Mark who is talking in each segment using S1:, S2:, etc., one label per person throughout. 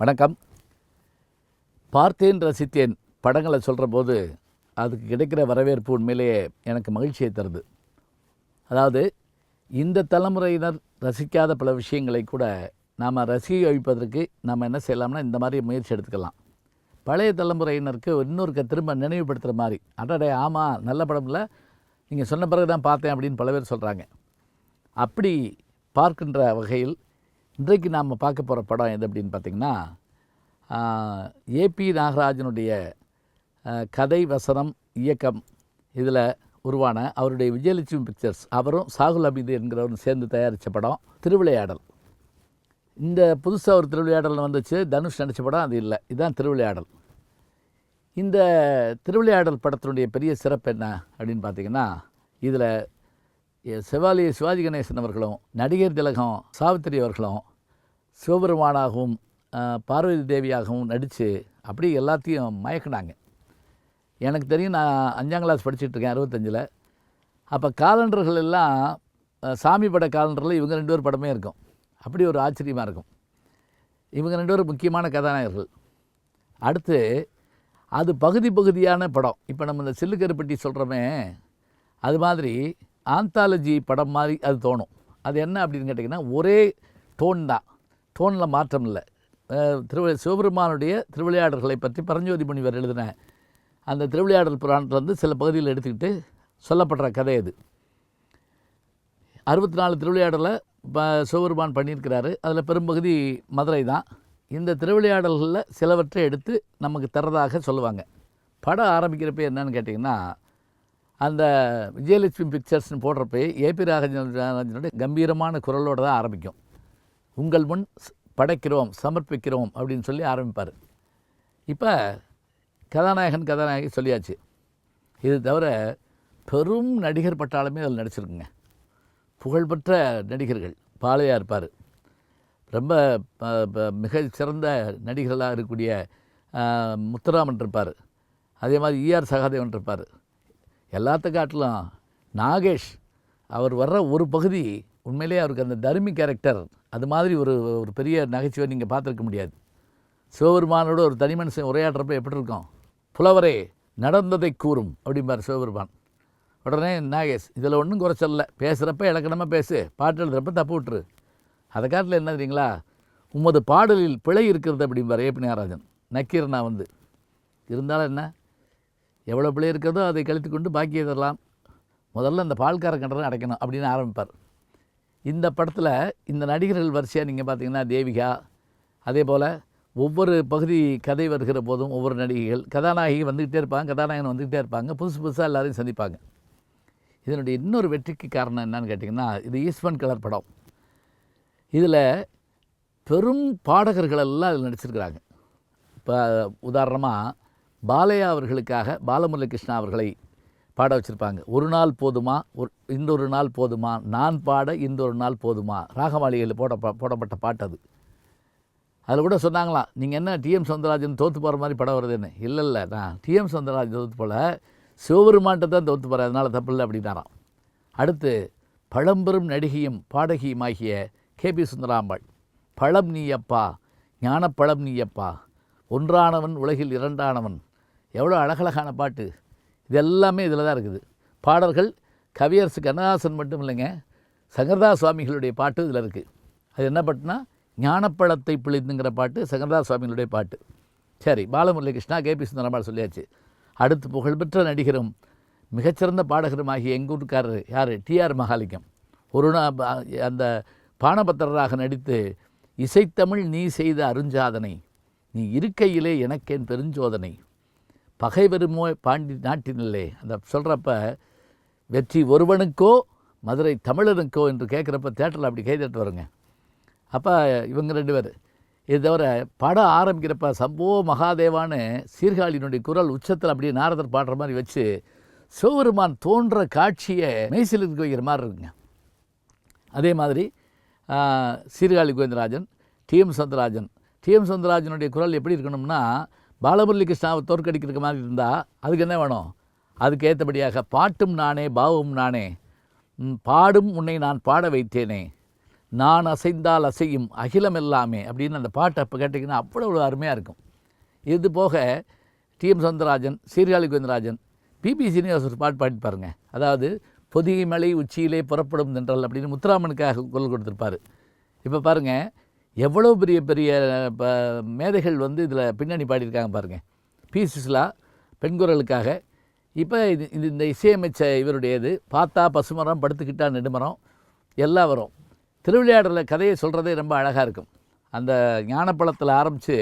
S1: வணக்கம். பார்த்தேன் ரசித்தேன் படங்களை சொல்கிற போது அதுக்கு கிடைக்கிற வரவேற்பு உண்மையிலேயே எனக்கு மகிழ்ச்சியை தருது. அதாவது இந்த தலைமுறையினர் ரசிக்காத பல விஷயங்களை கூட நாம் ரசிக்க வைப்பதற்கு நாம் என்ன செய்யலாம்னா இந்த மாதிரி முயற்சி எடுத்துக்கலாம். பழைய தலைமுறையினருக்கு இன்னொருக்க திரும்ப நினைவுபடுத்துகிற மாதிரி அடடே ஆமாம் நல்ல படம்ல நீங்கள் சொன்ன பிறகு தான் பார்த்தேன் அப்படின்னு பல பேர் சொல்கிறாங்க அப்படி பார்க்கின்ற வகையில் இன்றைக்கு நாம் பார்க்க போகிற படம் எது அப்படின்னு பார்த்திங்கன்னா ஏபி நாகராஜனுடைய கதை வசனம் இயக்கம் இதில் உருவான அவருடைய விஜயலட்சுமி பிக்சர்ஸ் அவரும் சாகுல் அபிது என்கிறவரும் சேர்ந்து தயாரித்த படம் திருவிளையாடல். இந்த புதுசாக ஒரு திருவிளையாடல் வந்துச்சு தனுஷ் நடித்த படம் அது இல்லை. இதுதான் திருவிளையாடல். இந்த திருவிளையாடல் படத்தினுடைய பெரிய சிறப்பு என்ன அப்படின்னு பார்த்தீங்கன்னா இதில் செவாலி சிவாஜி கணேசன் அவர்களும் நடிகர் திலகம் சாவித்திரி அவர்களும் சிவபெருமானாகவும் பார்வதி தேவியாகவும் நடித்து அப்படி எல்லாத்தையும் மயக்கினாங்க. எனக்கு தெரியும் நான் அஞ்சாம் கிளாஸ் படிச்சுட்ருக்கேன் அறுபத்தஞ்சில். அப்போ காலண்டர்கள் எல்லாம் சாமி பட காலண்டரில் இவங்க ரெண்டு பேர் படமே இருக்கும். அப்படி ஒரு ஆச்சரியமாக இருக்கும். இவங்க ரெண்டு பேரும் முக்கியமான கதாநாயகர்கள். அடுத்து அது பகுதி பகுதியான படம். இப்போ நம்ம இந்த சில்லுக்கருப்பட்டி சொல்கிறோமே அது மாதிரி ஆந்தாலஜி படம் மாதிரி அது தோணும். அது என்ன அப்படின்னு கேட்டிங்கன்னா ஒரே டோன் தான். டோனில் மாற்றம் இல்லை. திருவி சிவபெருமானுடைய திருவிளையாடல்களை பற்றி பரஞ்சோதி முனிவர் எழுதின அந்த திருவிளையாடல் புராணத்திலேருந்து சில பகுதியில் எடுத்துக்கிட்டு சொல்லப்படுற கதை அது. அறுபத்தி நாலு திருவிளையாடலை இப்போ சிவபெருமான் பண்ணியிருக்கிறாரு. அதில் பெரும்பகுதி மதுரை தான். இந்த திருவிளையாடல்களில் சிலவற்றை எடுத்து நமக்கு தரதாக சொல்லுவாங்க. படம் ஆரம்பிக்கிறப்ப என்னன்னு கேட்டிங்கன்னா அந்த விஜயலட்சுமி பிக்சர்ஸ்னு போடுறப்ப ஏபி ராஜனுடைய கம்பீரமான குரலோடு தான் ஆரம்பிக்கும். உங்கள் முன் படைக்கிறோம் சமர்ப்பிக்கிறோம் அப்படின்னு சொல்லி ஆரம்பிப்பார். இப்போ கதாநாயகன் கதாநாயகி சொல்லியாச்சு. இது தவிர பெரும் நடிகர் பட்டாளமே அதில் நடிச்சிருக்குங்க. புகழ்பெற்ற நடிகர்கள் பாலையாக இருப்பார். ரொம்ப ப- ப- சிறந்த நடிகர்களாக இருக்கக்கூடிய முத்துராமன் இருப்பார். அதே மாதிரி ஈஆர் சகாதேவன் இருப்பார். எல்லாத்த காட்டிலும். நாகேஷ் அவர் வர்ற ஒரு பகுதி உண்மையிலேயே அவருக்கு அந்த தர்மி கேரக்டர் அது மாதிரி ஒரு ஒரு பெரிய நகைச்சுவை நீங்கள் பார்த்துருக்க முடியாது. சிவபெருமானோட ஒரு தனி மனுஷன் உரையாடுறப்ப எப்படி இருக்கும்? புலவரே நடந்ததை கூறும் அப்படிம்பார் சிவபெருமான். உடனே நாகேஷ் இதில் ஒன்றும் குறைச்சல்ல பேசுகிறப்ப இலக்கணமாக பேசு. பாட்டு எழுதுறப்ப தப்பு விட்டுரு. அதை காட்டில் என்ன தெரியுங்களா? உமது பாடலில் பிழை இருக்கிறது அப்படிம்பார் ஏபி நாகராஜன். நக்கீரனா வந்து. இருந்தாலும் என்ன? எவ்வளோ பிள்ளை இருக்கிறதோ அதை கழித்து கொண்டு பாக்கியை தரலாம். முதல்ல அந்த பால்கார கண்டனை அடைக்கணும் அப்படின்னு ஆரம்பிப்பார். இந்த படத்தில் இந்த நடிகர்கள் வரிசையாக நீங்கள் பார்த்தீங்கன்னா தேவிகா அதே போல் ஒவ்வொரு பகுதி கதை வருகிற போதும் ஒவ்வொரு நடிகைகள் கதாநாயகி வந்துக்கிட்டே இருப்பாங்க கதாநாயகன் வந்துக்கிட்டே இருப்பாங்க புதுசு புதுசாக எல்லாரையும் சந்திப்பாங்க. இதனுடைய இன்னொரு வெற்றிக்கு காரணம் என்னன்னு கேட்டிங்கன்னா இது ஈஸ்வன் கலர் படம். இதில் பெரும் பாடகர்கள் எல்லாம் அதில் நடிச்சிருக்கிறாங்க. இப்போ உதாரணமாக பாலையா அவர்களுக்காக பாலமுரளிகிருஷ்ணா அவர்களை பாட வச்சுருப்பாங்க. ஒரு நாள் போதுமா? ஒரு இன்னொரு நாள் போதுமா? நான் பாட இன்னொரு நாள் போதுமா? ராகமாளிகையில் போட போடப்பட்ட பாட்டு அது. அதில் கூட சொன்னாங்களாம் நீங்கள் என்ன டிஎம் சவுந்தரராஜன் தோற்று போகிற மாதிரி படம் வருதுன்னு? இல்லை இல்லை நான் டிஎம் சவுந்தரராஜன் தோற்று போல சிவபெருமான்ட்ட தான் தோற்று போகிறேன் அதனால் தப்பு இல்லை அப்படின்னாராம். அடுத்து பழம்பெரும் நடிகையும் பாடகியுமாகிய கேபி சுந்தராம்பாள் பழம் நீயப்பா ஞானப்பழம் நீயப்பா ஒன்றானவன் உலகில் இரண்டானவன் எவ்வளோ அழகழகான பாட்டு. இது எல்லாமே இதில் தான் இருக்குது. பாடல்கள் கவியரசு கண்ணதாசன் மட்டும் இல்லைங்க சங்கரதாஸ் சுவாமிகளுடைய பாட்டு இதில் இருக்குது அது என்ன பாட்டுனா ஞானப்பழத்தை பிழிந்துங்கிற பாட்டு சங்கரதாஸ் சுவாமிகளுடைய பாட்டு. சரி பாலமுரளி கிருஷ்ணா கேபி சுந்தரம்பாள் சொல்லியாச்சு. அடுத்து புகழ்பெற்ற நடிகரும் மிகச்சிறந்த பாடகரும் ஆகிய எங்கள் எங்கூர்க்காரர் யார்? டிஆர் மகாலிங்கம். ஒரு அந்த பானபத்திரராக நடித்து இசைத்தமிழ் நீ செய்த அருஞ்சாதனை நீ இருக்கையிலே எனக்கேன் பெருஞ்சோதனை. பகைவருமோ பாண்டி நாட்டினில்லே. அந்த சொல்கிறப்ப வெற்றி ஒருவனுக்கோ மதுரை தமிழனுக்கோ என்று கேட்குறப்ப தேட்டரில் அப்படி கைதட்டு வருங்க. அப்போ இவங்க ரெண்டு பேர். இது தவிர படம் ஆரம்பிக்கிறப்ப சம்போ மகாதேவான்னு சீர்காழியினுடைய குரல் உச்சத்தில் அப்படியே நாரதர் பாடுற மாதிரி வச்சு சிவபெருமான் தோன்ற காட்சியை மெய்சில் இருக்க வைக்கிற மாதிரி இருக்குங்க. அதே மாதிரி சீர்காழி கோவிந்தராஜன் டிஎம் சந்தராஜன் டிஎம் சந்தராஜனுடைய குரல் எப்படி இருக்கணும்னா பாலமுரளி கிருஷ்ணாவை தோற்கடிக்கிற மாதிரி இருந்தால் அதுக்கு என்ன வேணும்? அதுக்கு ஏற்றபடியாக பாட்டும் நானே பாவம் நானே பாடும் உன்னை நான் பாட வைத்தேனே. நான் அசைந்தால் அசையும் அகிலம் எல்லாமே அப்படின்னு அந்த பாட்டை அப்போ கேட்டிங்கன்னா அவ்வளோ ஒரு அருமையாக இருக்கும். இது போக டிஎம் சவுந்தரராஜன் சீர்காழி கோவிந்தராஜன் பிபி சீனிவாஸ் ஒரு பாட்டு பாடி பாருங்கள் அதாவது பொதிகை மலை உச்சியிலே புறப்படும் தென்றல் அப்படின்னு முத்துராமனுக்காக குரல் கொடுத்துருப்பாரு. இப்போ பாருங்கள் எவ்வளோ பெரிய பெரிய ப மேதைகள் வந்து இதில் பின்னணி பாடியிருக்காங்க பாருங்கள் பி சுசிலா பெண்குரலுக்காக. இப்போ இது இது இந்த இசையமைச்ச இவருடையது. பார்த்தா பசுமரம் படுத்துக்கிட்டா நெடுமரம் எல்லாம் வரும். திருவிளையாடலில் கதையை சொல்கிறதே ரொம்ப அழகாக இருக்கும். அந்த ஞானப்பழத்தில் ஆரம்பித்து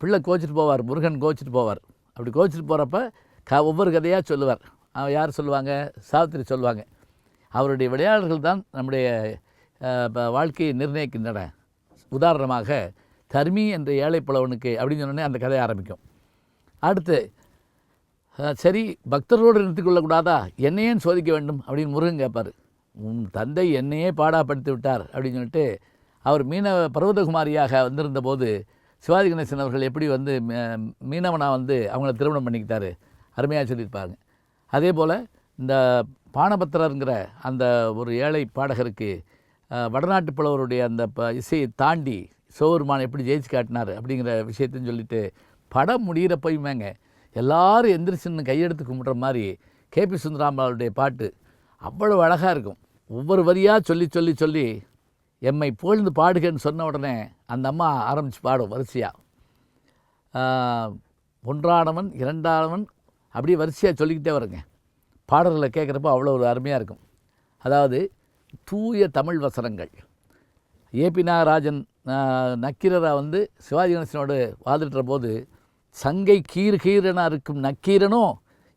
S1: பிள்ளை கோச்சிட்டு போவார் முருகன் கோச்சிட்டு போவார். அப்படி கோச்சிட்டு போகிறப்ப க ஒவ்வொரு கதையாக சொல்லுவார். அவன் யார் சொல்லுவாங்க? சாவித்திரி சொல்லுவாங்க. அவருடைய விளையாடல்கள் தான் நம்முடைய வாழ்க்கையை நிர்ணயிக்கின்றன. உதாரணமாக தர்மி என்ற ஏழை புலவனுக்கு அப்படின்னு சொன்னோடனே அந்த கதை ஆரம்பிக்கும். அடுத்து சரி பக்தர்களோடு நிறுத்தி கொள்ளக்கூடாதா? என்னையேன் சோதிக்க வேண்டும்? அப்படின்னு முருகன் கேட்பார் உன் தந்தை என்னையே பாடாப்படுத்தி விட்டார் அப்படின்னு சொல்லிட்டு அவர் மீனவ பர்வதகுமாரியாக வந்திருந்த போது சிவாஜி கணேசன் அவர்கள் எப்படி வந்து மீனவனாக வந்து அவங்கள திருமணம் பண்ணிக்கிட்டாரு. அருமையாக சொல்லியிருப்பாங்க. அதே போல் இந்த பானபத்திரங்கிற அந்த ஒரு ஏழை பாடகருக்கு வடநாட்டு புலவருடைய அந்த ப இசையை தாண்டி சோர்மான் எப்படி ஜெயிச்சு காட்டினார் அப்படிங்கிற விஷயத்தையும் சொல்லிட்டு படம் முடிகிறப்பயுமேங்க எல்லாரும் எந்திரிச்சுன்னு கையெடுத்து கும்பிட்ற மாதிரி கேபி சுந்தராமலாவுடைய பாட்டு அவ்வளோ அழகாக இருக்கும். ஒவ்வொரு வரியாக சொல்லி சொல்லி சொல்லி எம்மை புகழ்ந்து பாடுகன்னு சொன்ன உடனே அந்த அம்மா ஆரம்பித்து பாடும் வரிசையாக ஒன்றானவன் இரண்டானவன் அப்படியே வரிசையாக சொல்லிக்கிட்டே வருங்க. பாடல்களை கேட்குறப்போ அவ்வளோ ஒரு அருமையாக இருக்கும். அதாவது தூய தமிழ் வசனங்கள். ஏபி நாகராஜன் நக்கீரரா வந்து சிவாஜி கணேசனோடு வாதிடுற போது சங்கை கீர் கீரனாக இருக்கும் நக்கீரனோ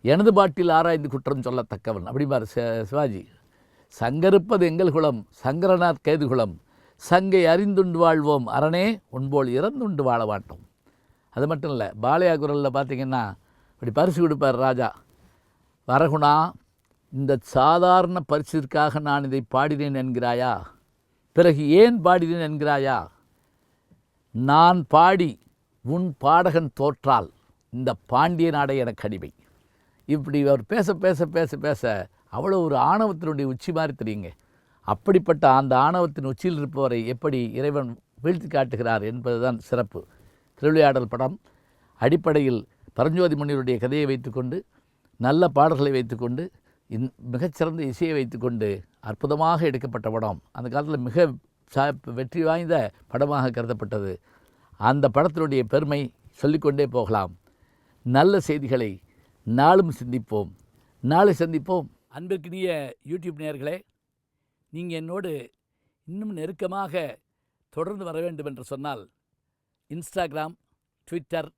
S1: எனது பாட்டில் ஆராய்ந்து குற்றம் சொல்லத்தக்கவன். அப்படிம்பார் சிவாஜி. சங்கருப்பது எங்கள் குலம் சங்கரநாத் கைது குலம். சங்கை அறிந்துண்டு வாழ்வோம் அரணே உன்போல் இறந்துண்டு வாழ மாட்டோம். அது மட்டும் இல்லை பாலையா குரலில் பார்த்தீங்கன்னா இப்படி பரிசு கொடுப்பார் ராஜா. வரகுணா இந்த சாதாரண பரிசிற்காக நான் இதை பாடினேன் என்கிறாயா? பிறகு ஏன் பாடினேன் என்கிறாயா? நான் பாடி உன் பாடகன் தோற்றால் இந்த பாண்டிய நாடை எனக்கு அடிமை. இப்படி அவர் பேச பேச பேச பேச அவ்வளோ ஒரு ஆணவத்தினுடைய உச்சி மாதிரி தெரியுங்க. அப்படிப்பட்ட அந்த ஆணவத்தின் உச்சியில் இருப்பவரை எப்படி இறைவன் வீழ்த்தி காட்டுகிறார் என்பதுதான் சிறப்பு. திருவிளையாடல் படம். அடிப்படையில் பரஞ்சோதி முனிவருடைய கதையை வைத்துக்கொண்டு நல்ல பாடல்களை வைத்துக்கொண்டு இந் மிகச்சிறந்த இசையை வைத்துக்கொண்டு அற்புதமாக எடுக்கப்பட்ட படம். அந்த காலத்தில் மிக ச வெற்றி வாய்ந்த படமாக கருதப்பட்டது. அந்த படத்தினுடைய பெருமை சொல்லிக்கொண்டே போகலாம். நல்ல செய்திகளை நாளும் சிந்திப்போம். நாளை சந்திப்போம். அன்பிற்கினிய யூடியூப் நேயர்களே நீங்கள் என்னோடு இன்னும் நெருக்கமாக தொடர்ந்து வர வேண்டும் என்று சொன்னால் இன்ஸ்டாகிராம் ட்விட்டர்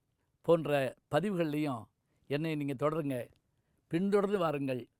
S1: போன்ற பதிவுகள்லையும் என்னை நீங்கள் தொடருங்க. பின்தொடர்ந்து வாருங்கள்.